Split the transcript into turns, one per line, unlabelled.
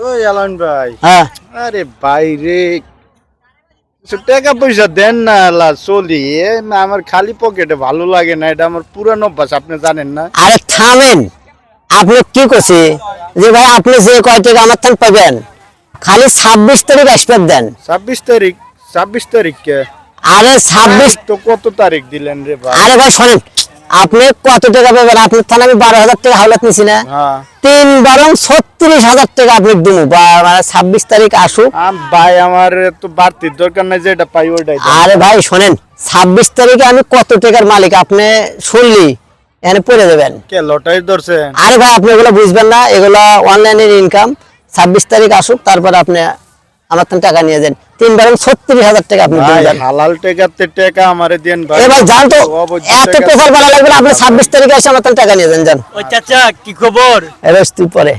ওই আলান ভাই।
হ্যাঁ।
আরে ভাই রে টাকা পয়সা দেন না আল্লাহ চলি। আমার খালি পকেটে ভালো লাগে না এটা আমার পুরানো অভ্যাস আপনি জানেন না।
আরে থামেন আপনি কি করছে? যে ভাই আপনি যে কয় টাকা আমার থান পাবেন খালি ছাব্বিশ তারিখ আসবেন দেন।
ছাব্বিশ তারিখ ছাব্বিশ তারিখ কে
আরে ছাব্বিশ
তো কত তারিখ দিলেন রে ভাই?
আরে ভাই শোনেন আপনি কত টাকা পাবেন? আপনার থানা আমি বারো হাজার টাকা হাওলাত নিছি না।
হ্যাঁ।
তিন বরং ছত্রিশ হাজার টাকা আপনি দিব। মানে ছাব্বিশ তারিখ আসুক।
ভাই আমার তো বাড়তির দরকার নাই যেটা পাই ওইটাই
আরে ভাই শোনেন ছাব্বিশ তারিখে আমি কত টাকার মালিক? আপনি শুনলি এখানে পড়ে দেবেন।
কে লটারি ধরছে
আরে ভাই আপনি এগুলো বুঝবেন না। এগুলো অনলাইনের ইনকাম ছাব্বিশ তারিখ আসুক তারপর আপনি আমার তো টাকা নিয়ে যান। তিন বরং ছত্রিশ হাজার টাকা আপনি
হালাল টেকাতে টাকা আমারে দেন ভাই।
এবার যান তো এত
প্রচার
পেশাল লাগবে আপনি ছাব্বিশ তারিখে এসে আমার থেকে টাকা নিয়ে যান যান।
চাচা কি খবর?
এবার তুই পরে।